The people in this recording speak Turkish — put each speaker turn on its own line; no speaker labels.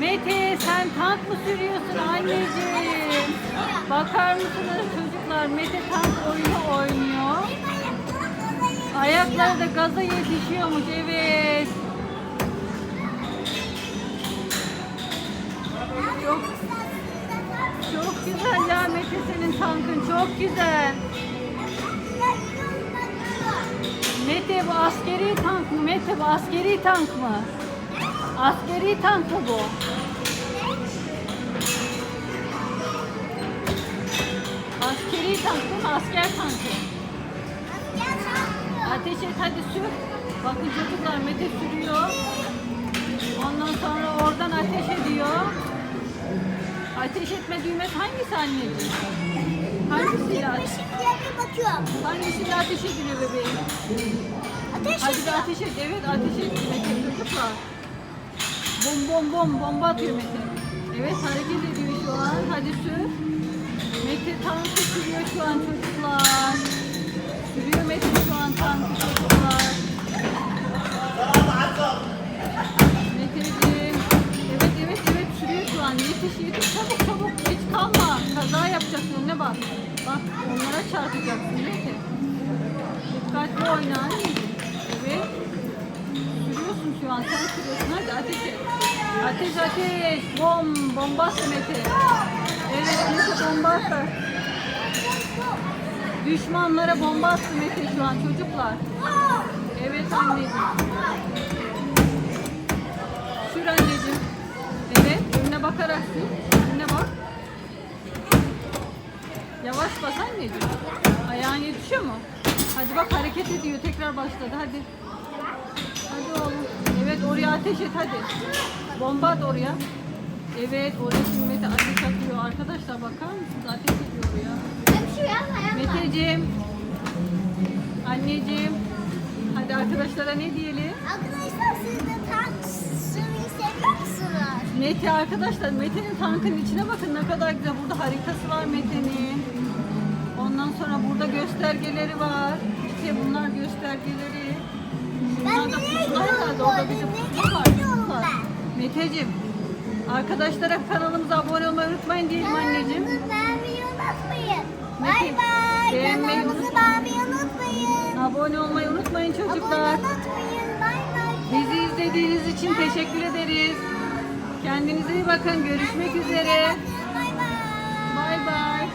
Mete sen tank mı sürüyorsun anneciğim? Bakar mısınız çocuklar Mete tank oyunu oynuyor. Ayakları da gaza yetişiyormuş evet. Çok çok güzel ya Mete senin tankın çok güzel. Mete bu askeri tank mı? Mete bu askeri tank mı? Askeri tank mı bu? Askeri tank değil mi? Asker tankı. Ateş et hadi sür. Bakın çocuklar Mete sürüyor. Ondan sonra oradan ateş ediyor. Ateş etme düğmesi hangisi anneciğim? Hangisiyle ateş? Hangisiyle ateş ediliyor bebeğim? Hadi bir ateş et. Evet ateş et Mete çocuklar. Bom bom bom bomba atıyor Mete. Evet hareket ediyor şu an. Hadi sür. Mete tankı sürüyor şu an çocuklar. Sürüyor Mete şu an tankı çocuklar. Meteciğim. Evet evet evet sürüyor şu an. Yetiş yetiş çabuk çabuk. Geç kalma. Kaza yapacaksın önüne bak. Bak onlara çarpacaksın Mete. Dikkatli oyna anneciğim. Şu an. Sen sürüyorsun. Hadi ateş et. Ateş ateş. Bom. Bomba attı Mete. Evet Mete bomba attı. Düşmanlara bomba attı Mete şu an çocuklar. Evet anneciğim. Sür anneciğim. Evet önüne bakarak sür. Önüne bak. Yavaş bas anneciğim. Ayağın yetişiyor mu? Hadi bak hareket ediyor. Tekrar başladı. Hadi. Hadi ateş et hadi. Bomba at oraya. Evet oraya Mete ateş atıyor. Arkadaşlar bakar mısınız? Ateş ediyor oraya. Meteciğim. Anneciğim. Hadi arkadaşlara ne diyelim?
Arkadaşlar siz de tank sürmeyi seviyor musunuz?
Mete arkadaşlar Mete'nin tankın içine bakın ne kadar güzel. Burada haritası var Mete'nin. Ondan sonra burada göstergeleri var. İşte bunlar göstergeleri. Bunlar da pusula herhalde. Orada pusula
ben?
Meteciğim. Arkadaşlara kanalımıza abone olmayı unutmayın diyelim anneciğim.
Kanalımızı beğenmeyi unutmayın. Bay bay. Kanalımızı
unutmayın.
beğenmeyi unutmayın.
Abone olmayı unutmayın
Abone
çocuklar.
unutmayın. Bay bay.
Bizi izlediğiniz için teşekkür ederiz. Kendinize iyi bakın. Görüşmek üzere.
Bay bay.
Bay bay.